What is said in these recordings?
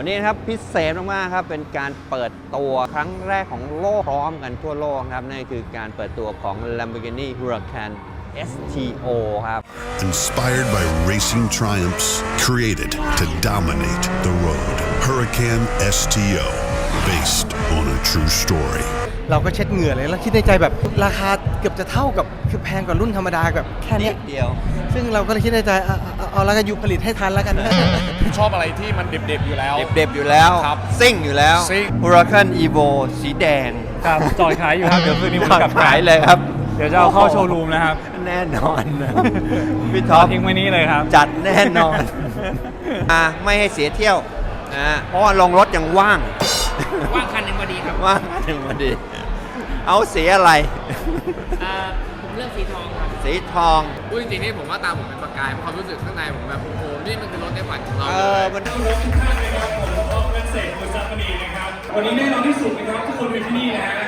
วันนี้นะครับพิเศษมากๆครับเป็นการเปิดตัวครั้งแรกของโลกพร้อมกันทั่วโลกครับนั่นคือการเปิดตัวของ Lamborghini Huracan STO ครับ Inspired by racing triumphs, created to dominate the road. Huracan STO, based on a true story. เราก็เช็ดเหงื่อเลยแล้วคิดในใจแบบราคาเกือบจะเท่ากับคือแพงกว่ารุ่นธรรมดาแบบแค่นิเนี้ยดเดียว ซึ่งเราก็เลยคิดในใจเอาเอาเอาเอาแล้วกันอยู่ผลิตให้ทันแล้วกัน ชอบอะไรที่มันเด็บๆอยู่แล้ว เด็บๆอยู่แล้วครับซิ่งอยู่แล้วซิ่ง Huracan Evo สีแดงครับจอดขายอยู่ครับ เดี๋ยวคืนนี้ผมจอดกลับขายเลยครับเดี๋ยวจะเอาเข้าโชว์รูมนะครับแน่นอนนะพี่จท็ออดปทิ้งไว้นี้เลยครับ จัดแน่นอนอะไม่ให้เสียเที่ยวนะเพราะว่าลงรถยังว่าง ว่างคันหนึ่งพอดีครับ ว่างถึงพอดี เอาสีอะไร อ่าผมเลือกสีทองครับสีทอง พูดจริงๆนี่ผมว่าตามผมเป็นประกายเพราะความรู้สึกข้างในผมแบบโอ้โหนี่มันคือรถในฝันของเราเอเลอย มันวันนี้แน่นอนที่สุดนะครับทุกคนเป็นที่นี่นะฮะ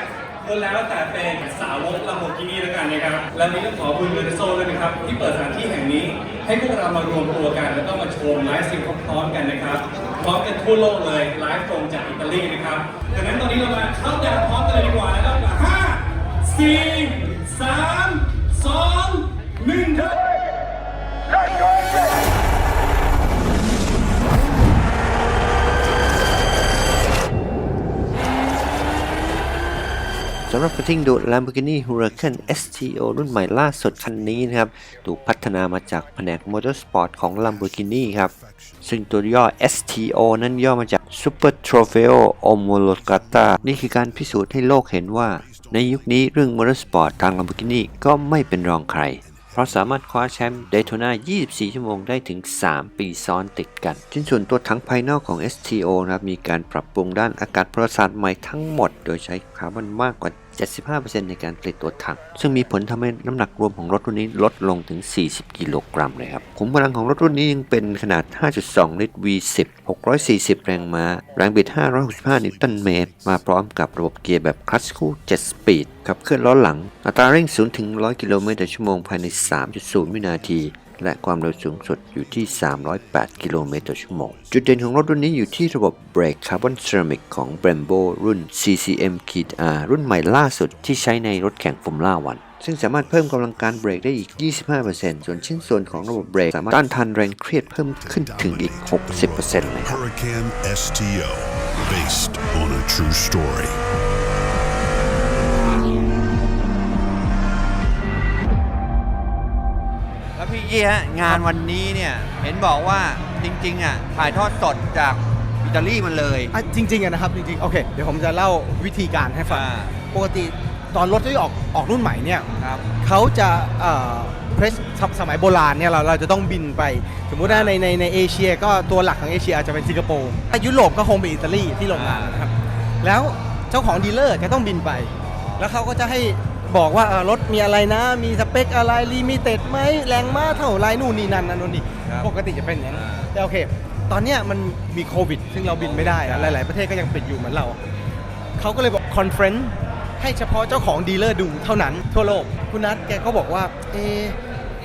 ก็แล้วแต่เป็นสาวกลัมโบกินี่แล้วกันนะครับ และนี้ต้องขอบคุณเวเนโซด้วยนะครับ ที่เปิดสถานที่แห่งนี้ ให้พวกเรามารวมตัวกัน แล้วก็มาชมไลฟ์สตรีมพร้อมๆกันนะครับ พร้อมกันทั่วโลกเลยไลฟ์ตรงจากอิตาลีนะครับดังนั้นตอนนี้เรามาเข้าดาวน์พร้อมกันเลยดีกว่านะครับห้า สี่สามสองหนึ่งครับสำหรับกระทิงดูด Lamborghini Huracan STO รุ่นใหม่ล่าสุดคันนี้นะครับ ถูกพัฒนามาจากแผนก Motorsport ของ Lamborghini ครับ ซึ่งตัวย่อ STO นั้นย่อมาจาก Super Trofeo Omologata นี่คือการพิสูจน์ให้โลกเห็นว่า ในยุคนี้เรื่องมอเตอร์สปอร์ตทาง Lamborghini ก็ไม่เป็นรองใคร เพราะสามารถคว้าแชมป์เดโทนา24 ชั่วโมงได้ถึง 3 ปีซ้อนติดกัน ชิ้นส่วนตัวทั้งภายนอกของ STO นะครับมีการปรับปรุงด้านอากาศประสาทใหม่ทั้งหมด โดยใช้คาร์บอนมากกว่า 75%ในการผลิตตัวถัง ซึ่งมีผลทำให้น้ำหนักรวมของรถรุ่นนี้ลดลงถึง 40 กิโลกรัมเลยครับขุมพลังของรถรุ่นนี้ยังเป็นขนาด 5.2 ลิตร V10 640 แรงม้า แรงบิด 565 นิวตันเมตร มาพร้อมกับระบบเกียร์แบบคลัตช์คู่ 7 สปีดขับเคลื่อนล้อหลัง อัตราเร่ง 0 ถึง 100 กิโลเมตรต่อชั่วโมงภายใน 3.0 วินาที และความเร็วสูงสุดอยู่ที่ 308 กิโลเมตรต่อชั่วโมง จุดเด่นของรถรุ่นนี้อยู่ที่ระบบเบรกคาร์บอนเซรามิกของ Brembo รุ่น CCM Kit R รุ่นใหม่ล่าสุดที่ใช้ในรถแข่งฟอร์มูล่าวันซึ่งสามารถเพิ่มกำลังการเบรกได้อีก 25%ส่วนชิ้นส่วนของระบบเบรก สามารถต้านทานแรงเครียดเพิ่มขึ้นถึงอีก 60%เลยครับ ยฮะงานวันนี้เนี่ยเห็นบอกว่าจริงๆอะถ่ายทอดสดจากอิตาลีมันเลย อะจริงๆอะนะครับจริงๆโอเคเดี๋ยวผมจะเล่าวิธีการให้ฟังอ่า ปกติตอนรถที่ออกออกรุ่นใหม่เนี่ยครับ เขาจะเอ่อเพรสสมัยโบราณเนี่ยเราเราจะต้องบินไป สมมุติว่าในในในเอเชียก็ตัวหลักของเอเชียอาจจะเป็นสิงคโปร์ถ้ายุโรปก็คงเป็นอิตาลีที่โรงงานนะครับแล้วเจ้าของดีลเลอร์จะต้องบินไป แล้วเขาก็จะให้ บอกว่าเอ่อรถมีอะไรนะ มีสเปคอะไรลิมิเต็ดไหมแรงม้าเท่าไรนู่นนี่นั่นนั่นนู่นนี่ครับปกติจะเป็นอย่างนั้นอ่าแต่โอเค ตอนเนี้ยมันมีโควิด ซึ่งเราบินไม่ได้อะหลาย ๆ ประเทศก็ยังปิดอยู่เหมือนเรา เขาก็เลยบอกคอนเฟรนซ์ให้เฉพาะเจ้าของดีลเลอร์ดูเท่านั้นทั่วโลก คุณนัทแกก็บอกว่า เอะ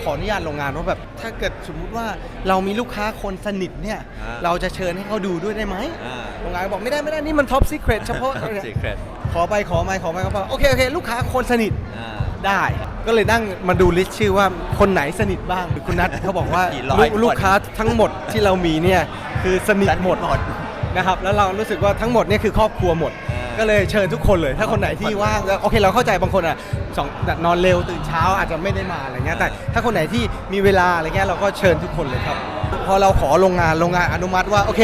ขออนุญาตโรงงานว่าแบบ ถ้าเกิดสมมุติว่าเรามีลูกค้าคนสนิทเนี่ย อ่า เราจะเชิญให้เขาดูด้วยได้ไหมอ่า โรงงานก็บอกไม่ได้ไม่ได้นี่มันท็อปซีเครตเฉพาะ Secret ขอไปขอไปขอไปขอไปโอเคโอเคลูกค้าคนสนิทอ่า ได้ ก็เลยนั่งมาดูลิสต์ชื่อว่าคนไหนสนิทบ้างคุณนัทเขาบอกว่ากี่ร้อยลูกคน ลูกค้าทั้งหมดที่เรามีเนี่ยคือสนิทหมด หมด นะครับแล้วเรารู้สึกว่าทั้งหมดเนี่ยคือครอบครัวหมด อ่าก็เลยเชิญทุกคนเลย ถ้าคนไหนที่ว่างแล้วโอเคเราเข้าใจบางคนอะสองนอนเร็วตื่นเช้าอาจจะไม่ได้มาอะไรเงี้ยแต่ถ้าคนไหนที่มีเวลาอะไรเงี้ยเราก็เชิญทุกคนเลยครับ พอเราขอโรงงานโรงงานอนุมัติว่าโอเค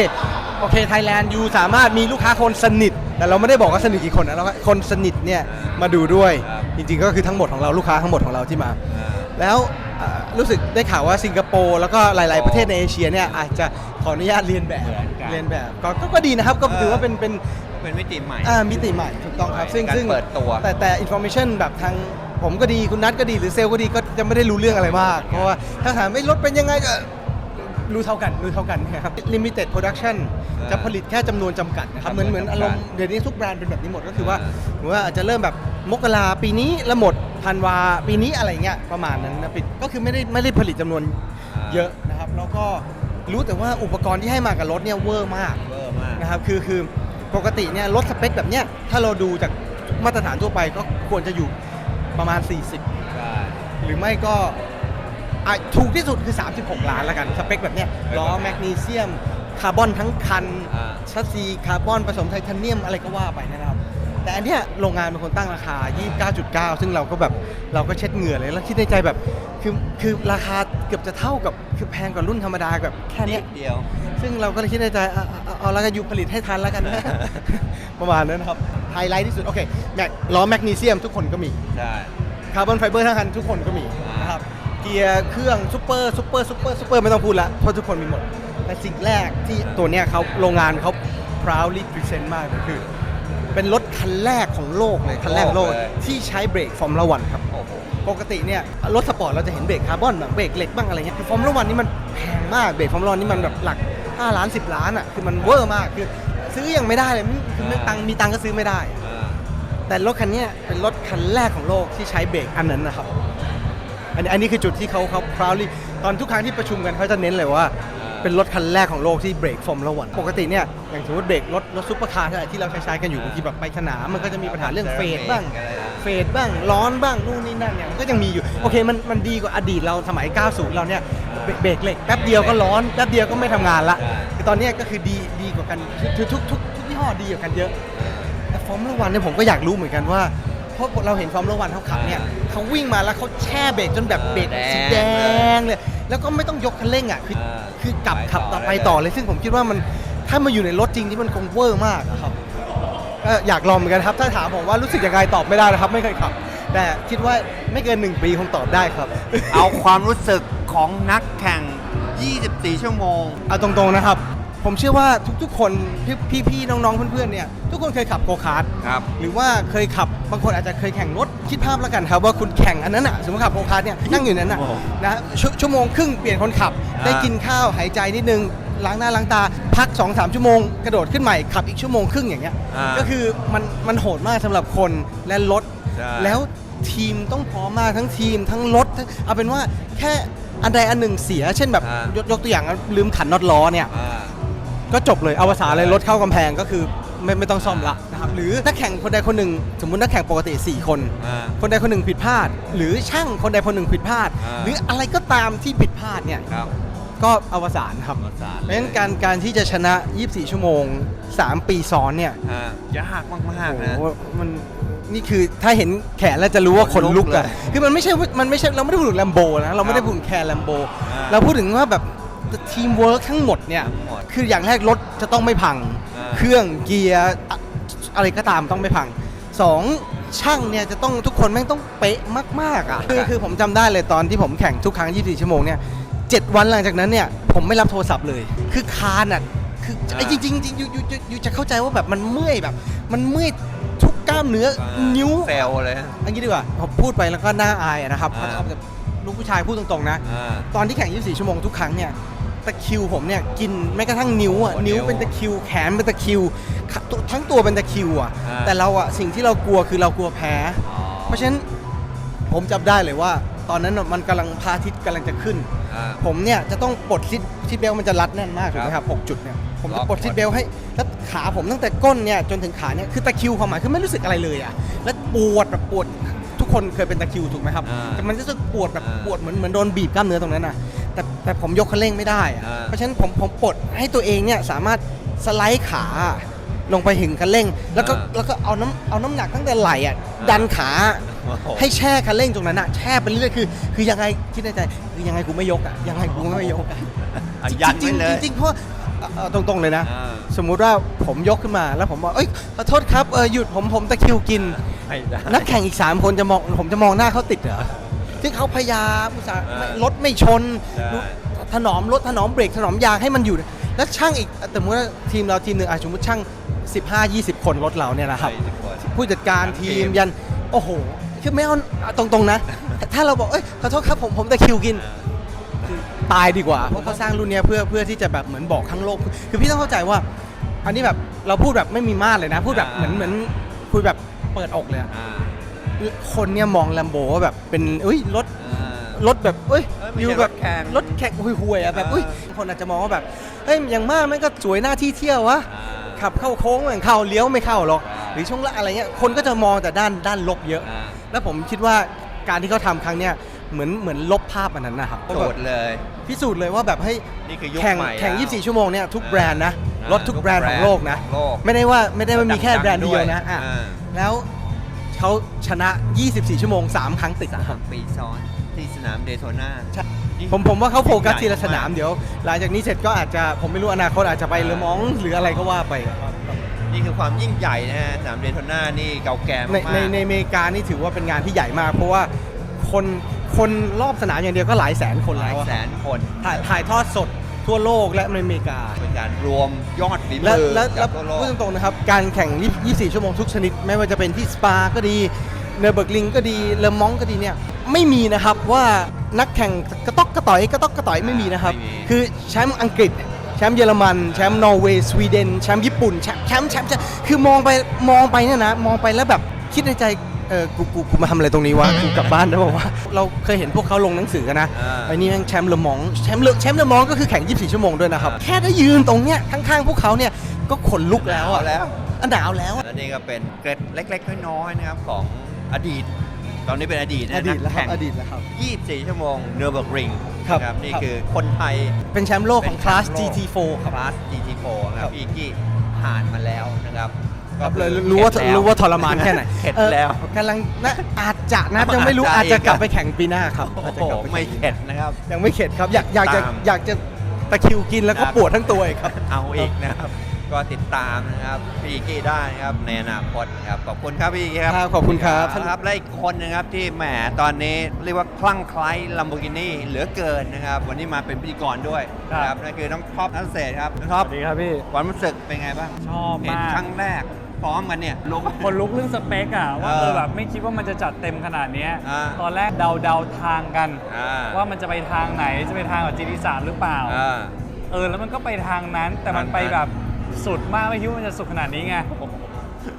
โอเคไทยแลนด์ยูสามารถมีลูกค้าคนสนิท แต่เราไม่ได้บอกว่าสนิทกี่คนนะเราก็คนสนิทเนี่ยมาดูด้วย ครับ จริงๆก็คือทั้งหมดของเราลูกค้าทั้งหมดของเราที่มา อ่า แล้วเอ่อรู้สึกได้ข่าวว่าสิงคโปร์แล้วก็หลาย ๆ ประเทศในเอเชียเนี่ยอาจจะขออนุญาตเรียนแบบเหมือนกันเรียนแบบก็ก็ก็ดีนะครับ ก็เออถือว่าเป็นเป็นเป็นมิติใหม่ อ่ามิติใหม่ถูกต้องครับ ซึ่งการซึ่งเปิดตัว แต่แต่อินโฟมิชันแบบทางผมก็ดีคุณนัทก็ดีหรือเซลล์ก็ดีก็จะไม่ได้รู้เรื่องอะไรมาก เพราะว่าถ้าถามไม่รถเป็นยังไงก็ รู้เท่ากันรู้เท่ากันนะครับ limited production อ่าจะผลิตแค่จำนวนจำกัดนะครับ เหมือนเหมือนจำกัดอารมณ์เดี๋ยวนี้ทุกแบรนด์เป็นแบบนี้หมดก็คือว่าอ่า เหมือนว่าอาจจะเริ่มแบบมกราปีนี้แล้วหมดธันวาปีนี้อะไรเงี้ยประมาณนั้นนะปิดก็คือไม่ได้ไม่ได้ผลิตจำนวนเยอะนะครับ แล้วก็รู้แต่ว่าอุปกรณ์ที่ให้มากับรถเนี่ยเวอร์มาก เวอร์มาก นะครับคือคือปกติเนี่ยรถสเปคแบบเนี้ยถ้าเราดูจากมาตรฐานทั่วไปก็ควรจะอยู่ประมาณ 40หรือไม่ก็ อะถูกที่สุดคือ 36 ล้านแล้วกัน สเปคแบบเนี้ยล้อแมกนีเซียม คาร์บอนทั้งคันอ่า ชัสซีคาร์บอนผสมไทเทเนียมอะไรก็ว่าไปนะครับ แต่อันเนี้ยโรงงานเป็นคนตั้งราคา 29.9 ซึ่งเราก็แบบเราก็เช็ดเหงื่อเลยแล้วคิดในใจแบบคือคือราคาเกือบจะเท่ากับคือแพงกว่ารุ่นธรรมดาแบบแค่เนี้ย เดียว ซึ่งเราก็เลยคิดในใจเอาเอาเอาเอาแล้วกันอยู่ผลิตให้ทันแล้วกันนะ ประมาณนั้นนะครับ ไฮไลท์ที่สุด โอเคแม็กล้อแมกนีเซียมทุกคนก็มี ใช่ คาร์บอนไฟเบอร์ทั้งคันทุกคนก็มีอ่านนะครับ เกียร์เครื่องซูเปอร์ซูเปอร์ซูเปอร์ซูเปอร์ไม่ต้องพูดละเพราะทุกคนมีหมด แต่สิ่งแรกที่ตัวเนี้ยเขาโรงงานเขา proudly present มากเลยคือ เป็นรถคันแรกของโลกเลยคันแรกของโลกโลกเลย ที่ใช้เบรกฟอร์มละวันครับ โอ้โห ปกติเนี่ยรถสปอร์ตเราจะเห็นเบรกคาร์บอนบ้างเบรกเหล็กบ้างอะไรเงี้ยคือฟอร์มละวันนี่มันแพงมากเบรกฟอร์มละวันนี่มันแบบหลัก 5 ล้าน 10 ล้านอะคือมันเวอร์มากคือซื้อยังไม่ได้เลยไม่คือไม่ตังค์มีตังค์ก็ซื้อไม่ได้แต่รถคันเนี้ยเป็นรถคันแรกของโลกที่ใช้เบรกอันนั้นนะครับ อันนี้อันนี้คือจุดที่เขาเขา proudly ตอนทุกครั้งที่ประชุมกันเขาจะเน้นเลยว่า เป็นรถคันแรกของโลกที่เบรกฟอร์มละวันปกติเนี่ยอย่างสมมติเบรกรถรถซุปเปอร์คาร์ทั้งหลายที่เราใช้ใช้กันอยู่บางทีแบบไปสนามมันก็จะมีปัญหาเรื่องเฟดบ้างเฟดบ้างร้อนบ้างนู่นนี่นั่นเนี่ยมันก็ยังมีอยู่โอเคมันมันดีกว่าอดีตเราสมัย 90 เราเนี่ยเบรกเบรกเหล็กแป๊บเดียวก็ร้อนแป๊บเดียวก็ไม่ทำงานละใช่คือตอนเนี้ยก็คือดีดีกว่ากันคือทุกทุกทุกยี่ห้อดีกว่ากันเยอะแต่ฟอร์มละวันเนี่ยผมก็อยากรู้เหมือนกันว่า เพราะเราเห็นฟอร์มละวันเขาขับเนี่ยเขาวิ่งมาแล้วเขาแช่เบรกจนแบบเบรกแดงสีแดงเลยแล้วก็ไม่ต้องยกคันเร่งอะคืออ่าคือกลับไปขับต่ต่ออไปได้เลยต่อเลย ซึ่งผมคิดว่ามันถ้ามาอยู่ในรถจริงที่มันคงเวอร์มากอะครับก็อยากลองเหมือนกันครับ ถ้าถามผมว่ารู้สึกยังไงตอบไม่ได้นะครับ ไม่เคยขับ แต่คิดว่าไม่เกิน1ปีคงตอบได้ครับ เอาความรู้สึกของนักแข่ง 24 ชั่วโมง เอาตรงๆนะครับ ผมเชื่อว่าทุกๆ คนพี่พี่ๆน้องๆเพื่อนๆเนี่ยทุกคนเคยขับโกคาร์ทครับ หรือว่าเคยขับบางคนอาจจะเคยแข่งรถคิดภาพแล้วกันครับว่าคุณแข่งอันนั้นอะสมมติขับโกคาร์ทเนี่ยนั่งอยู่นั้นอะโอ้โหนะชวชั่วโมงครึ่งเปลี่ยนคนขับ อ่า ได้กินข้าวหายใจนิดนึงล้างหน้าล้างตา พัก2อสชั่วโมงกระโดดขึ้นใหม่ขับอีกชั่วโมงครึ่งอย่างเงี้ยอ่าก็คือมันมันโหดมากสำหรับคนและรถใช่ แล้ว ทีมต้องพร้อมมากทั้งทีมทั้งรถทั้งเอาเป็นว่าแค่อันใดอันหนึ่งเสีย เช่นแบบอ่ายยกยกตัวอย่างนะลืมขันน็อตล้อเนี่ยอ่า ก็จบเลยอวสานเลยรถเข้ากำแพงก็คือไม่ไม่ต้องซ่อมละนะครับหรือนักแข่งคนใดคนหนึ่ง สมมุตินักแข่งปกติ 4 คน อ่า คนใดคนหนึ่งผิดพลาด หรือช่างคนใดคนหนึ่งผิดพลาด อ่า หรืออะไรก็ตามที่ผิดพลาดเนี่ยครับ ก็อวสานครับอวสานเพราะฉะนั้นการการที่จะชนะ 24 ชั่วโมง 3 ปีซ้อนเนี่ยอ่ายากมากโอ้ๆนะโหมันนี่คือถ้าเห็นแขนแล้วจะรู้ว่าขนลุกอะขนลุกเลยคือมันไม่ใช่ว่ามันไม่ใช่เราไม่ได้พูดถึงแลมโบนะเราไม่ได้พูดถึงแคร์แลมโบอ่า เราพูดถึงว่าแบบ ทีมเวิร์กทั้งหมดเนี่ยทั้งหมดคืออย่างแรกรถจะต้องไม่พังอ่าเครื่องเกียร์อะอะไรก็ตามต้องไม่พังสองช่างเนี่ยจะต้องทุกคนแม่งต้องเป๊ะมากๆอะคือคือผมจำได้เลยตอนที่ผมแข่งทุกครั้ง 24 ชั่วโมงเนี่ยเจ็ดวันหลังจากนั้นเนี่ยผมไม่รับโทรศัพท์เลย คือคานอะคือไอ้จริงๆจริงๆอยู่อยู่อยู่อยู่จะเข้าใจว่าแบบมันเมื่อยแบบ มันเมื่อยทุกกล้ามเนื้อนิ้วเซลเลยอันนี้ดีกว่าผมพูดไปแล้วก็น่าอายอะนะครับอ่าเอาแบบลูกผู้ชายพูดตรงๆนะอ่าตอนที่แข่ง 24 ชั่วโมงทุกครั้งเนี่ย ตะคริวผมเนี่ยกินแม้กระทั่งนิ้วอะโอ้นิ้วนิ้วเป็นตะคริวแขนเป็นตะคริวขาตัวทั้งตัวเป็นตะคริวอะอ่า แต่เราอะสิ่งที่เรากลัวคือเรากลัวแพ้ อ๋อ เพราะฉะนั้นผมจำได้เลยว่า ตอนนั้นน่ะมันกำลังพระอาทิตย์กำลังจะขึ้น อ่า ผมเนี่ยจะต้องปลดซิดซิดเบลต์มันจะรัดแน่นมากถูกไหมคครัรับบ6จุดเนี่ยผมล็จะอกปลดซิดเบลต์ให้แล้วขาผมตั้งแต่ก้นเนี่ยจนถึงขาเนี่ยคือตะคริวความหมายคือไม่รู้สึกอะไรเลยอะแล้วปวดแบบปวดทุกคนเคยเป็นตะคริวถูกไหมครับอ่าแต่มันจะรู้สึกปวดแบบอ่า ปวดเหมือนเหมือนโดนบีบกล้ามเนื้อตรงนั้นน่ะ แต่แต่ผมยกคันเร่งไม่ได้อะอ่า เพราะฉะนั้นผมผมปลดให้ตัวเองเนี่ยสามารถสไลด์ขาลงไปถึงคันเร่ง แล้วก็แล้วก็เอาน้ำเอาน้ำหนักตั้งแต่ไหล่อะดันขา โอ้โหให้แช่คันเร่งตรงนั้นอะแช่ไปเรื่อยๆคือคือยังไงคิดในใจคือยังไงกูไม่ยกอะยังไงกูไม่ยกอะอะยันจริไว้งเลยๆจริงๆเพราะเอาเอาตรงๆเลยนะ อ่าสมมุติว่าผมยกขึ้นมาแล้วผมบอกเอ้ยขอโทษครับเออหยุดผมผมตะคริวกิน ไม่ได้นักแข่งอีก 3 คนจะมองผมจะมองหน้าเขาติดเหรอ ที่เขาพยายามอุตส่าห์อ่าไม่รถไม่ชน ใช่ ถนอมรถถนอมเบรกถนอมยางให้มันอยู่ แล้วช่างอีกแต่สมมติว่าทีมเราทีมหนึ่งอะสมมติช่าง 15-20 คนรถเราเนี่ยนะครับ ใช่ทุกคนผู้จัดการทั้งทีทีมมยัน โอ้โห คือไม่เอาเอาตรงๆนะ ถ้าเราบอก เอ้ย ขอโทษครับผม ผมตะคริวกินคือตายดีกว่า เพราะเขาสร้างรุ่นเนี้ยเพื่อเพื่อที่จะแบบเหมือนบอกทั้งโลก คือพี่ต้องเข้าใจว่า อันนี้แบบเราพูดแบบไม่มีมาตรเลยนะ พูดแบบเหมือนเหมือนคุยแบบเปิดอกเลยอะ อ่า คนเนี่ยมองแลมโบว่าแบบเป็นเอ้ยรถอ่ารถแบบเอ้ยเอ้ยไม่อยู่ใช่แบบรถแข่งรถแข่งห่วยๆอะแบบอ่าอุ้ยคนอาจจะมองว่าแบบเฮ้ยอย่างมากมันก็สวยหน้าที่เที่ยววะอ่าขับเข้าโค้งเหมือนเข้าเลี้ยวไม่เข้าหรอกหรือช่วงล่างอะไรเงี้ยคนก็จะมองแต่ด้านด้านลบเยอะ อ่าแล้วผมคิดว่าการที่เขาทำครั้งเนี้ยเหมือนเหมือนลบภาพอันนั้นนะครับโจทย์เลย พิสูจน์เลยว่าแบบให้ยนี่คือยุคแข่งใหม่แข่ง แล้ว24 ชั่วโมงเนี่ยทุกแบรนด์นะอ่ารถทุกแบรนด์ของโลกนะ โลก ไม่ได้ว่าไม่ได้ว่ามีแค่แบรนด์เดียวนะอะอ่า แล้ว เขาชนะ 24 ชั่วโมง 3 ครั้งติดนะครับ ปีซ้อนที่สนามเดโทนาใช่ ผมผมว่าเขาโฟกัสทีละสนามเดี๋ยว หลังจากนี้เสร็จก็อาจจะผมไม่รู้อนาคตอาจจะไปเลอมองหรืออะไรก็ว่าไป นี่คือความยิ่งใหญ่นะฮะสนามเดโทนานี่เก่าแก่ในมากในในอเมริกานี่ถือว่าเป็นงานที่ใหญ่มาก เพราะว่าคนคนรอบสนามอย่างเดียวก็หลายแสนคนหลาแล้ยวอะแสนคนถ่ายถ่ายทอดสด ทั่วโลกและในอเมริกา เป็นการรวมยอดฝีและมือและและจากทั่วโลกพูดตรงๆนะครับ การแข่ง 24 ชั่วโมงทุกชนิด ไม่ว่าจะเป็นที่สปาก็ดีเนอร์เบิร์กลิงก็ดีเลอมองก็ดีเนี่ยไม่มีนะครับว่านักแข่งกระต๊อกกระต่อยกระต๊อกกระต่อยไม่มีนะครับไม่มีคือแชมป์อังกฤษ แชมป์เยอรมัน แชมป์นอร์เวย์สวีเดนแชมป์ญี่ปุ่นแชมป์แชมป์แชมป์แชมป์คือมองไปมองไปเนี่ยนะ มองไปแล้วแบบคิดในใจ เออกูกูกูมาทำอะไรตรงนี้วะกูกลับบ้านได้ป่าวะเราเคยเห็นพวกเขาลงหนังสือกันนะอ่า ไอ้นี่แม่งแชมป์เลอมองแชมป์เลอแชมป์เลอมองก็คือแข่ง 24 ชั่วโมงด้วยนะครับ แค่ได้ยืนตรงเนี้ยข้างๆพวกเขาเนี่ยก็ขนลุกแล้วอะแล้วอันหนาวแล้วอะ และนี่ก็เป็นเกร็ดเล็กๆน้อยๆนะครับของอดีต ตอนนี้เป็นอดีตนะอดีตนัแล้วกครัแข่บงอดีตแล้วครับ24 ชั่วโมงเนอร์เบิร์กริงครับนะนี่ครับ คือคนไทย เป็นแชมป์โลกของคลาสเป็นแชมป์โลก GT4 ครับคลาส GT4 นะคครัรับบพี่กี้ผ่านมาแล้วนะครับ ครับก็เลยคือรู้ว่าเข็ดแล้วรู้ว่าทรมานแค่ไหนเข็ดออแล้วกำลังนะอาจจะนะยังไม่รู้อาอาจจจะจะกลับไปแข่งปีหน้าครับโอ้อาจจะโหกลับปไม่เข็ดนะครับ ยังไม่เข็ดครับ อยากอยากจะตาม อยากจะตะคริวกินแล้วก็ครับปวดทั้งตัวอีกครับ เอาอีกนะครับ ก็ติดตามนะครับพี่กี้ได้นะครับในอนาคตนะครับขอบคุณครับพี่กี้ครับครับขอบคุณครับ ครับและอีกคนนะครับที่แหมตอนนี้เรียกว่าคลั่งไคล้ลัมโบกินี่เหลือเกินนะครับ วันนี้มาเป็นพิธีกรด้วยนะครับนั่นคือน้องท็อปนัทเศรษฐ์ครับน้องท็อปสวัสดีครับพี่ความรู้สึกเป็นไงบ้างชอบเห็นมากครั้งแรก พร้อมกันเนี่ยลงคนลุกเรื่องสเปคอะว่าเออเออแบบไม่คิดว่ามันจะจัดเต็มขนาดเนี้ยอ่าตอนแรกเดาเดาทางกัน อ่า ว่ามันจะไปทางไหนจะไปทางกับจีดีสามหรือเปล่า อ่า เออแล้วมันก็ไปทางนั้นแต่มันทางนั้น ไปแบบสุดมากไม่คิดว่ามันจะสุดขนาดนี้ไง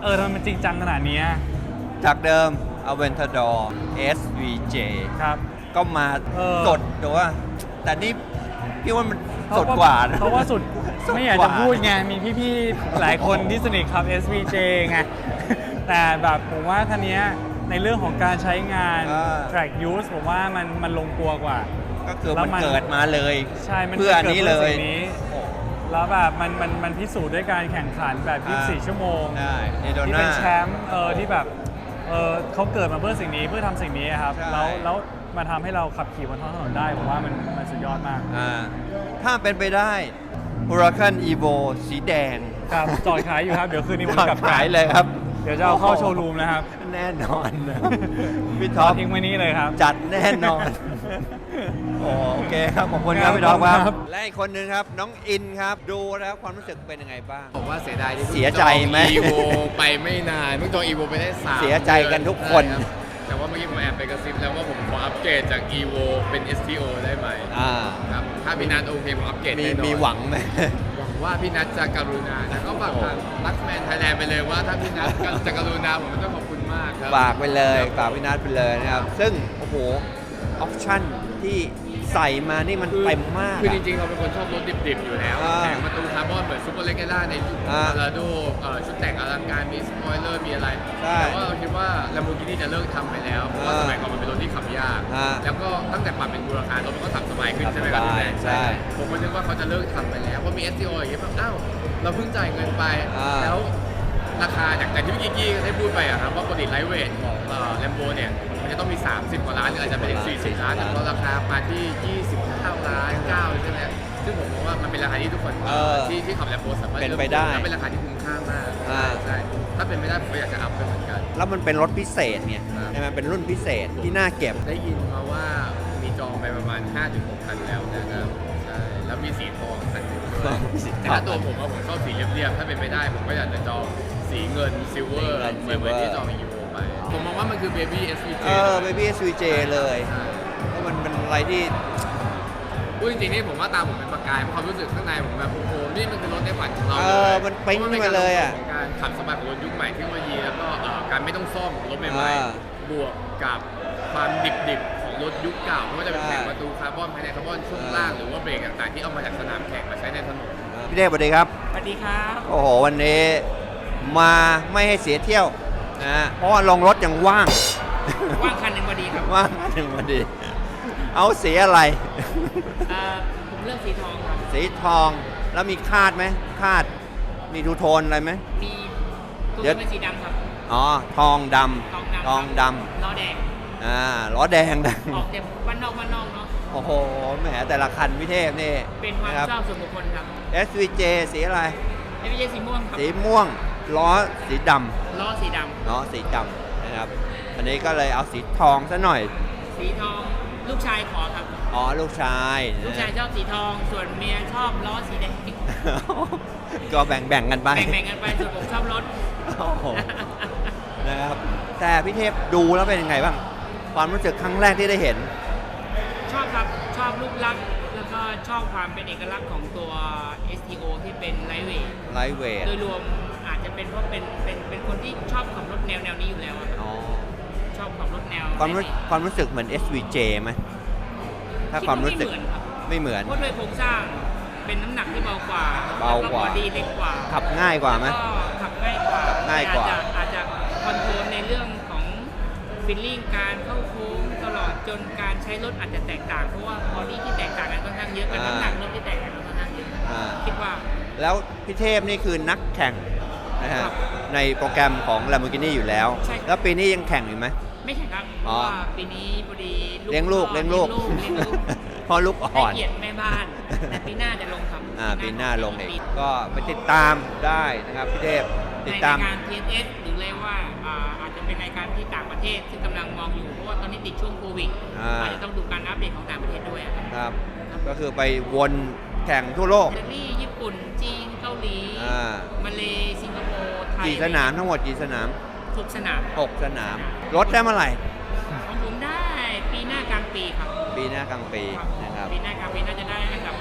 เออทำไมมันจริงจังขนาดเนี้ยจากเดิม Aventador SVJ ครับ ก็มาเออ สดแต่ว่า แต่นี่พี่ว่ามันเพ สระดกว่านะ เพราะว่าสุดสดไม่อยากกว่าจะพูดไงมีพี่ๆหลายคนที่สนิทครับ SVJ ไงแต่แบบผมว่าคันเนี้ยในเรื่องของการใช้งาน อ่า track use ผมว่ามันมันลงตัวกว่า ก็คือแล้วมันมันเกิดมาเลย ใช่มันเพื่ออันนี้เลยเกิดเพื่อสิ่งนี้ แล้วแบบมันมันมันพิสูจน์ด้วยการแข่งขันแบบ อ่า 24 ชั่วโมง ได้เดโดที่น่าเป็นแชมป์เออที่แบบเออเขาเกิดมาเพื่อสิ่งนี้เพื่อทำสิ่งนี้ครับใช่ แล้วแล้วมาทำให้เราขับขี่บนท้องถนนได้ผมว่ามันมันสุดยอดมาก อ่า ถ้าเป็นไปได้ Huracan Evo สีแดงครับจอดขายอยู่ครับ เดี๋ยวคืนนี้ผมกลับขายเลยครับ เดี๋ยวจะเอาเข้าโชว์รูมนะครับ แน่นอนนะพี่จท็ออดปทิ้งไว้นี่เลยครับ จัดแน่นอนโอโอเคครับขอบคุณครับพี่ท็อปคครัรับบและอีกคนหนึ่งครับ น้องอินครับ ดูแล้วความรู้สึกเป็นยังไงบ้างผมว่าเสียดายที่พิ่งเสียใจไหมจอง EVO ไปไม่นานเพิ่งจอง EVO ไปได้สามเสียใจกันทุกคนใช่รับแต่ว่าเมื่อกี้ผมแอบไปกระซิบแล้วว่าผมขออัปเกรดจาก EVO เป็น STO ได้ไหมอ่าครับถ้าพี่นัทโอเคผมอัปเกรดมีแน่นอนมีหวังไหม หวังว่าพี่นัทจะกรุณาแต่ก็ฝากทางลักแมนไทยแลนด์ไปเลยว่าถ้าพี่นัทจะกรุณาผมก็ต้องขอบคุณมากครับ ฝากไปเลยฝากพี่นัทไปเลยนะครับ ซึ่ง โอ้โห ออปชั่นที่ ใส่มานี่มันเต็มมากคืออะจริงๆ เราเป็นคนชอบรถดิบๆ อยู่แล้วอ่าแต่งประตูคาร์บอนเหมือนซูเปอร์เลกเกล่าในยุคอ่ามาราโดเอ่อชุดแต่งอลังการมีสปอยเลอร์มีอะไร ใช่แต่ว่าเราคิดว่า Lamborghini จะเลิกทำไปแล้ว เพราะว่าอ่าสมัยก่อนมันเป็นรถที่ขับยาก อ่าแล้วก็ตั้งแต่ปรับเป็นมูลค่ารถมันก็ขับสบายขึ้นขับใช่ไหมครับสบายพี่แมนใช่ผมก็นึกว่าเขาจะเลิกทำไปแล้วเพราะมี STO อย่างเงี้ยแบบอ้าวเราเพิ่งจ่ายเงินไปอ่า แล้ว ราคาจากแต่ที่พี่กิ๊กกี้ได้พูดไปอะครับว่าปกติไลท์เวทของแลมโบเนี่ยมัน จะต้องมี 30 กว่าล้านหรืออาจจะไปถึง40 ล้านแต่พอราคามาที่ 29 ล้าน9เลยใช่ไหมซึ่งผมมองว่ามันเป็นราคาที่ทุกคนเออที่ที่ขับแลมโบสามารถเป็นไปได้แล้วเป็นราคาที่คุ้มค่ามากอ่า ใช่ถ้าเป็นไม่ได้ผมก็อยากจะอัพไปเหมือนกัน แล้วมันเป็นรถพิเศษเนี่ยครับ ใช่ไหมเป็นรุ่นพิเศษที่น่าเก็บ ได้ยินมาว่ามีจองไปประมาณ 5-6คันแล้วนะครับใช่แล้วมีสีทองคันหนึงด้วยสีทองแต่ถ้าตัวผมอะผมชอบสีเรียบๆถ้าเป็นไปได้ผมก็อยากจะจองสีเงินซิลเวอร์สีเงินเหมือนเหมือน silver ที่จองอีโว ไป ผมมองว่ามันคือ Baby SVJ เออ Baby SVJ เลยเพราะมันเป็นอะไรที่ พูดจริงๆนี่ผมว่าตามผมเป็นประกายเพราะความรู้สึกข้างในผมแบบโอ้โหนี่มันคือรถในฝันของเราเอเลอยมันปิ๊งพราะขึ้นมาเลยอะป็นการขับสบายของรถยุคใหม่เทคโนโลยีแล้วก็เอ่อการไม่ต้องซ่อมรถใหม่อ่าๆบวกกับความดิบๆของรถยุคเก่าไม่ว่าจะเป็นใช่แผงประตูคาร์บอนภายในคาร์บอนช่วงล่างหรือว่าเบรกต่างๆที่เอามาจากสนามแข่งมาใช้ในถนนอ่พี่เทพสวัสดีครับ สวัสดีครับ โอ้โห วันนี้มาไม่ให้เสียเที่ยว นะฮะเพราะว่าลงรถยังว่าง ว่างคันหนึ่งพอดีครับว่างถึงพอดี เอาสีอะไรเอ่อผมเลือกสีทองครับ สีทองแล้วมีคาดไหมคาดมีทูโทนอะไรไหม มีตัวเดี๋ยว เป็นสีดำครับ อ๋อ ทองดทองำดำทองดล้อแดงำอ่าล้อแดงดังออกเต็มบ้านนอกบ้านนอกเนาะ โอ้โหแหมแต่ละคันพี่เทพนี่เป็นความนะครับ ชอบส่วนบุคคลครับ SVJ สีอะไร ไม่ใช่สีม่วงครับ สีม่วง ล้อสีดล้อสีดำเนาะสีดำนะครับ อันนี้ก็เลยเอาสีทองซะหน่อยำสีทองลูกชายขอครับ อ๋อลูกชายลูกชายชอบสีทอง ส่วนเมียชอบล้อสีแดงก็แบ่งๆกันไป แบ่งๆกันไปส่วนผมชอบรถ โอ้โห นะครับ แต่พี่เทพดูแล้วเป็นยังไงบ้าง ความรู้สึกครั้งแรกที่ได้เห็น ชอบครับชอบรูปลักษณ์แล้วก็ชอบความเป็นเอกลักษณ์ของตัว STO ที่เป็นไลท์เวทไลท์เวทโดยรวมอาจจะ เป็นเพราะเป็นเป็นเป็นคนที่ชอบขับรถแนวแนวนี้อยู่แล้วอะครับอ๋อชอบขับรถแนวความรู้ไลท์เวทความรู้สึกเหมือน SVJ ไหมถ้าความรู้สึก คิดว่าไม่เหมือนไม่เหมือนครับเพราะด้วยโครงสร้างเป็นน้ำหนักที่เบากว่าเบากว่า แล้บอดี้เล็กกว่าขับง่ายกว่าไหม แล้วก็ขับง่ายกว่าขับง่ายกว่าอาจจะอาจจะคอนโทรลในเรื่องของฟิลลิ่งการเข้าโค้งตลอดจนการใช้รถอาจจะแตกต่างเพราะว่าบอดี้ที่แตกต่างกันค่อนข้างเยอะกับน้ำหนักรถที่แตกต่างกันค่อนข้างเยอะอ่าคิดว่าแล้วพี่เทพนี่คือนักแข่ง นะฮะครับในโปรแกรมของ Lamborghini อยู่แล้ว ใช่ครับ แล้วปีนี้ยังแข่งอยู่ไหม ไม่ใช่ครับเพอ๋อราะว่าปีนี้พอดีเลี้ยงลูกพ่อเลี้ยงลูก เลี้ยงลูกพอลูกให้อ่อน เกียรติแม่บ้านแต่ปีหน้าจะลงครับอ่าปีหน้าลงเองก็ไปติดตามได้นะครับพี่เทพในติดรายตามการ TNS หรือเรียกว่าอ่าอาจจะเป็นรายการที่ต่างประเทศซึ่งกำลังมองอยู่เพราะว่าตอนนี้ติดช่วงโควิดอ่า อาจจะต้องดูการอัปเดตของต่างประเทศด้วยอะครับ ครับ ก็คือไปวน แข่งทั่วโลก อิตาลีญี่ปุ่น จีน เกาหลี อ่า มาเลสิงคโปร์ ไทยกี่สนามทั้งหมดกี่สนามทุกสนาม6สนามรถได้เมื่อไหร่ ของผมได้ปีหน้ากลางปีครับปีหน้ากลางปีครับนะครับปีหน้ากลางปีน่าจะได้อันดับ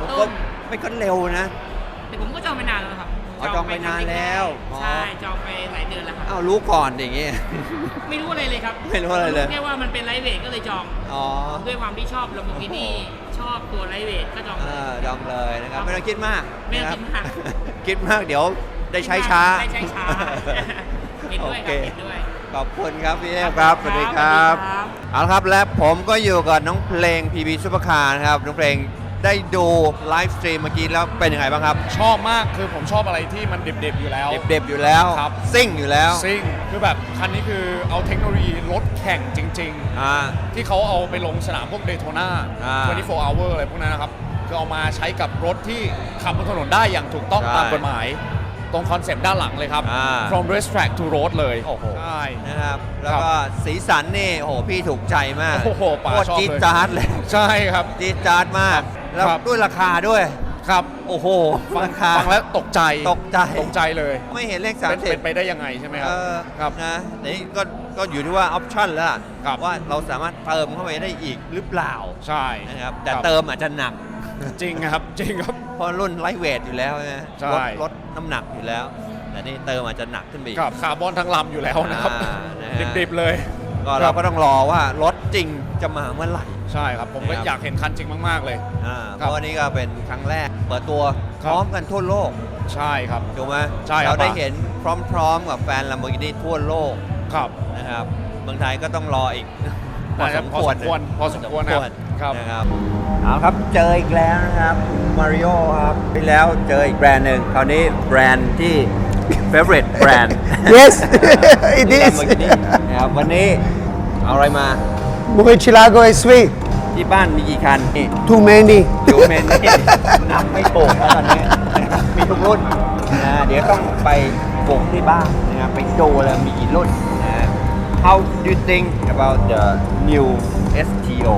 ก็ต้นไม่ก็เร็วนะ ๆแต่ผมก็จองไปนานแล้วครับอ๋อจองไปนานแล้วอ๋อ ใช่ จองไปหลายเดือนแล้วครับ อ้าวรู้ก่อนอย่างงี้ไม่รู้อะไรเลยครับไม่รู้อะไรเลย แค่ว่ามันเป็นไลท์เวทก็เลยจอง อ๋อ ด้วยความที่ชอบล m โ o กินี่ ชอบตัวไลท์เวทก็จองเออจองเลยนะครับ ไม่ต้องคิดมากไม่ต้องนะคิดมากรับ คิดมากเดี๋ยวได้ใช้ช้า ได้ใช้ช้าเห็นด้วยโอคเครับเห็นด้วย ขอบคุณครับพี่เอฟครับ สวัสดีครับ สวัสดีครับ เอาละครับและผมก็อยู่กับน้องเพลง PB Supercar นะครับ น้องเพลง ได้ดูไลฟ์สตรีมเมื่อกี้แล้วเป็นยังไงบ้างครับ ชอบมากคือผมชอบอะไรที่มันเด็บๆอยู่แล้ว เด็บๆอยู่แล้วครับ ซิ่งอยู่แล้ว ซิ่งคือแบบคันนี้คือเอาเทคโนโลยีรถแข่งจริงอ่า ๆ ที่เขาเอาไปลงสนามพวกเดโทนาอ่า24 hour อะไรพวกนั้นนะครับคือเอามาใช้กับรถที่ขับบนถนนได้อย่างถูกต้องใช่ตามกฎหมาย ตรงคอนเซปต์ด้านหลังเลยครับ อ่า from racetrack to road เลยโอ้โห ใช่ นะครับ แล้วก็สีสันนี่โอ้โหพี่ถูกใจมากโอ้โหป๋าโคตรชอบเลย จี๊ดจ๊าดเลย ใช่ครับ จี๊ดจ๊าดมาก แล้วครับ ด้วยราคาด้วย ครับ โอ้โหฟังราคา ฟังแล้วตกใจตกใจ ตกใจเลยไม่เห็นเลขสามเป็นสิเป็บนไปได้ยังไงใช่ไหมคเอรับอครับ นะนี่ก็ก็อยู่ที่ว่าออปชั่นแล้วล่ะครับ ว่าเราสามารถเติมเข้าไปได้อีกหรือเปล่าใช่นะครับแต่ครับเติมอาจจะหนัก จริงครับ จริงครับ เพราะรุ่นไลท์เวทอยู่แล้วนะใช่ ลดลดน้ำหนักอยู่แล้ว แต่นี่เติมอาจจะหนักขึ้นไปอีกกับคาร์บอนทั้งลำอยู่แล้วนะครับอ่านะฮะ ดิบๆเลย ก็เราก็ต้องรอว่ารถจริงจะมาเมื่อไหร่ใช่ครับ ผมก็นะครับอยากเห็นคันจริงมาก ๆ เลย อ่าเพครับราะวันนี้ก็เป็นครั้งแรก เปิดตัวคพรับร้อมกันทั่วโลกใช่ครับ ถูกไหมใช่ครับ เราได้เห็นพร้อมๆกับแฟน Lamborghini ทั่วโลกครับนะครับเมืองไทยก็ต้องรออีกพอได้คสรับมควรพอสมควรพอสมควรนะครับครับนะครับเอาครับเจออีกแล้วนะครับมาริโอครับไปแล้วเจออีกแบรนด์หนึ่งคราวนี้แบรนด์ที่ favorite แบรนด์ Yes, it ที่ is. Lamborghini นะครับวันนี้เอาอะไรมา Murcielago SV. ที่บ้านมีกี่คันนี่ Too many. ดูเมนนี่นับไม่ถูกแล้วตอนนี้นะครับมีทุกรุ่นนะเดี๋ยวต้องไปบุกที่บ้านนะครับไปดูเลยมีกี่รุ่นนะ How do you think about the new STO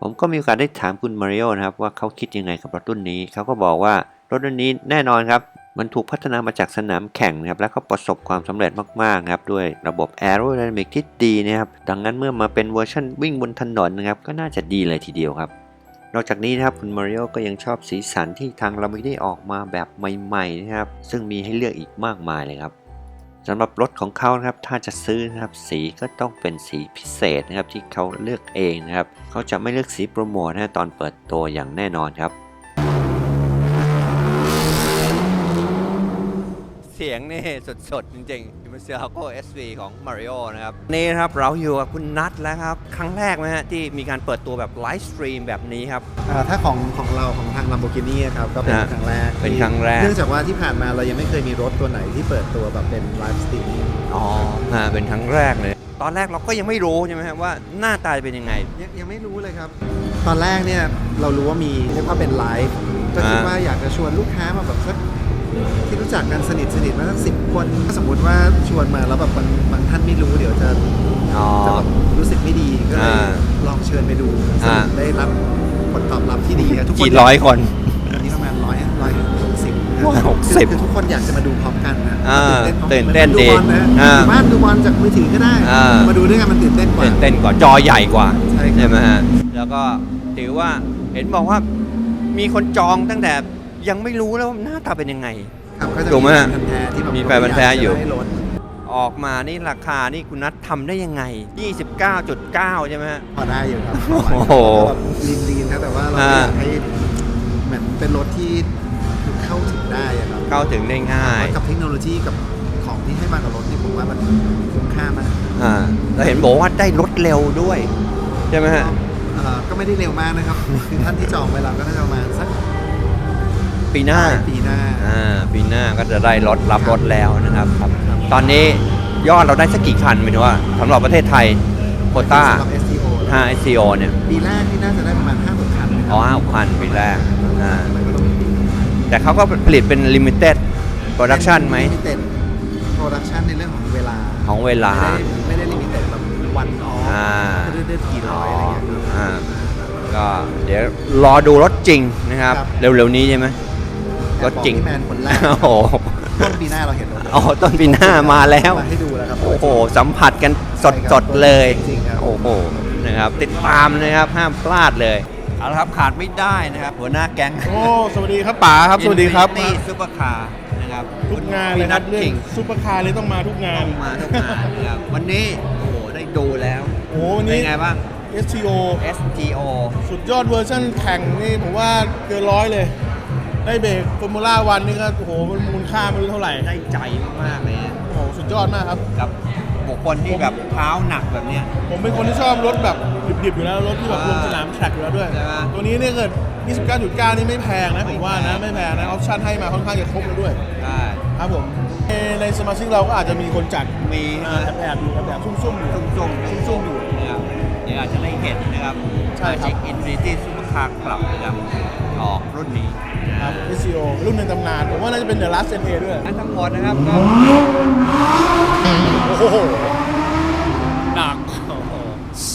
ผมก็มีโอกาสได้ถามคุณมาริโอนะครับว่าเขาคิดยังไงกับรถรุ่นนี้ เขาก็บอกว่ารถรุ่นนี้แน่นอนครับ มันถูกพัฒนามาจากสนามแข่งนะครับแล้วก็ประสบความสำเร็จมากๆครับด้วยระบบ Aerodynamic ที่ดีนะครับดังนั้นเมื่อมาเป็นเวอร์ชันวิ่งบนถนนนะครับก็น่าจะดีเลยทีเดียวครับนอกจากนี้นะครับคุณมาริโอก็ยังชอบสีสันที่ทาง Lamborghini ออกมาแบบใหม่ๆนะครับซึ่งมีให้เลือกอีกมากมายเลยครับสำหรับรถของเขานะครับถ้าจะซื้อนะครับสีก็ต้องเป็นสีพิเศษนะครับที่เขาเลือกเองนะครับเขาจะไม่เลือกสีโปรโมทนะตอนเปิดตัวอย่างแน่นอนครับ สียงนี่สดๆ จริงๆ m u s i a g o SV ของ Mario นะครับ นี่นะครับ เราอยู่กับคุณนัทแล้วครับ ครั้งแรกไหมฮะที่มีการเปิดตัวแบบไลฟ์สตรีมแบบนี้ครับ อ่าถ้าของของเราของทาง Lamborghini ครับก็เป็นฮะครั้งแรกเป็นครั้งแรก เนื่องจากว่าที่ผ่านมาเรายังไม่เคยมีรถตัวไหนที่เปิดตัวแบบเป็นไลฟ์สตรีมมิ่งอ๋ออ่าเป็นครั้งแรกเลย ตอนแรกเราก็ยังไม่รู้ใช่ไหมฮะว่าหน้าตาจะเป็นยังไง ยังยังไม่รู้เลยครับ ตอนแรกเนี่ยเรารู้ว่ามีเรียกว่าเป็นไลฟ์ก็คิดอ่า ว่าอยากจะชวนลูกค้ามาแบบสัก ที่รู้จักกันสนิทสนิทมาสักสิบคนถ้าสมมติว่าชวนมาแล้วแบบบางบางท่านไม่รู้เดี๋ยวจะอ๋อ จะแบบรู้สึกไม่ดีก็เลยอ่าลองเชิญไปดูสอ่ารุปได้รับผลตอบรับที่ดีครับทุกคน กี่ร้อยคน อันนี้ประมาณร้อยร้อยหกสิบร้อยหกสิบคือทุกคนอยากจะมาดูพร้อมกันนะอ่าตื่นตื่เต้นนเต้นพร้อมกัดีนะอ่าอยู่บ้านดูบอลจากมือถือก็ได้ อ่ามาดูด้วยกันมันตื่นเต้นกว่า ตื่นเต้นกว่าจอใหญ่กว่าใช่ครับ ไหมฮะแล้วก็ถือว่าเห็นบอกว่ามีคนจองตั้งแต่ ยังไม่รู้แล้วว่าหน้าตาเป็นยังไง ครับก็จะถูกไหมมีฮะแฟนพันธุ์แท้ที่แบบมีแฟนพันธุ์แท้อยู่ากจะได้รถออกมานี่ราคานี่คุณนัททำได้ยังไง 29.9 ใช่ไหมฮะ พอได้อยู่ครับโอ้โหแบบลีนๆครับแต่ว่าเราอ่า อยากให้เหมือนเป็นรถที่เข้าถึงได้อะครับเข้าถึงได้ง่ายกับเทคโนโลยีกับของที่ให้มากับรถนี่ผมว่ามันคุ้มค่ามาก อ่าแล้วเห็นบอกว่าได้รถเร็วด้วย ใช่ไหมฮะ เอ่อก็ไม่ได้เร็วมากนะครับ คือท่านที่จองไว้เราก็น่าจะประมาณสัก ปีหน้าปลายปีหน้า อ่าปีหน้าก็จะได้รถรับรถแล้วนะครับ ตอนนี้ยอดเราได้สักกี่คันไม่รู้ว่าสำหรับประเทศไทยโควต้า สำหรับ STO 5 SCO เนี่ยปีแรกที่น่าจะได้ประมาณ5 6คันนะคอ๋รัอ5คันปีแรกอ่ามันก็ต้องมีปีแต่เขาก็ผลิตเป็น limited production ไหม ลิมิเต็ดโปรดักชันในเรื่องของเวลาของเวลา ไม่ได้ไม่ได้ลิมิเต็ดแบบวันออฟอ่าเดือนกี่ร้อยอะไรอย่างเงี้ยครับ อ่า ก็เดี๋ยวรอดูรถจริงนะครับ ครับ เร็วๆนี้ใช่ไหม รถจริงบอกพี่แมนคนแรกโอ้โหต้นปีหน้าเราเห็นรถอ๋อต้นปีหน้ามาแล้วมาให้ดูแล้วครับโอ้โหสัมผัสกันสดสดๆเลยจริงๆครับโอ้โหนะครับติดตามนะครับห้ามพลาดเลยเอาละครับขาดไม่ได้นะครับ หัวหน้าแก๊งโอ้สวัสดีครับป๋าครับสวัสดีครับนี่ซุปเปอร์คาร์นะครับทุกงานเลยครับพี่เรื่อจริงงซุปเปอร์คาร์เลยต้องมาทุกงานมาทุกงานนะครับวันนี้โอ้โหได้ดูแล้วโอ้วันเป็นนี้ไงบ้าง STO STO สุดยอดเวอร์ชันแข่งนี่ผมว่าเกินร้อยเลย ได้เบรกฟอร์มูล่าวันนี่ก็โอ้โหมันมูลค่าไม่รู้เท่าไหร่ได้ใจมากๆเลยนะโอ้โหสุดยอดมากครับ กับบุคคลที่แบบเท้าหนักแบบเนี้ย ผมเป็นคนที่ชอบรถแบบดิบๆอยู่แล้วรถที่แบบอ่าลงสนามแทร็กอยู่แล้วด้วย ใช่ไหม ตัวนี้เนี่ยเกิด 29.9 นี่ไม่แพงนะผมว่านะไม่แพงนะออปชั่นให้มาค่อนข้างจะครบเลยด้วยใช่ครับผมในในสมาชิกเราก็อาจจะมีคนจัดมี อ่าแอบๆอยู่แอบๆซุ่มๆอยู่ซุ่มๆซุ่มๆอยู่นะครับเดี๋ยวอาจจะได้เห็นนะครับใช่ครับอินฟินิตี้ซู เปอร์คาร์คลับนะครับออกรุ่นนี้ครับ SEO รุ่นในตำนาน ผมว่าน่าจะเป็น The Last Gen A ด้วยและทั้งหมดนะครับก็โอ้โหหนัก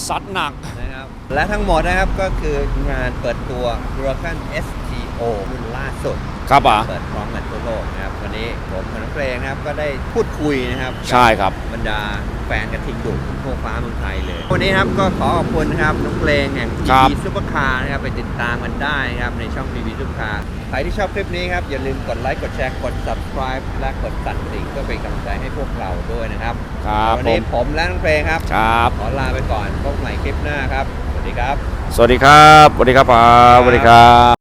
ซัดหนักนะครับและทั้งหมดนะครับก็คืองานเปิดตัว Huracan STO รุ่นล่าสุดครับป๋าเปิดพร้อมกันทั่วโลกนะครับวันนี้ผมกับน้องเพลงนะครับก็ได้พูดคุยนะครับใช่ครับบรรดาแฟนกระทิงดุทั่วฟ้าเมืองไทยเลย วันนี้ครับก็ขอขอบคุณนะครับน้องเพลงแห่งครับ GP Supercar นะครับไปติดตามกันได้นะครับในช่อง GP Supercar ใครที่ชอบคลิปนี้ครับอย่าลืมกดไลค์กดแชร์กด subscribe และกดสั่นกระดิ่งเพื่อเป็นกำลังใจให้พวกเราด้วยนะครับครับวันผนี้มผมและน้องเพลงครับครับขอลาไปก่อนพบกันใหม่คลิปหน้าครับสวัสดีครับ สวัสดีครับสวัสดีครับป๋าสวัสดีครับ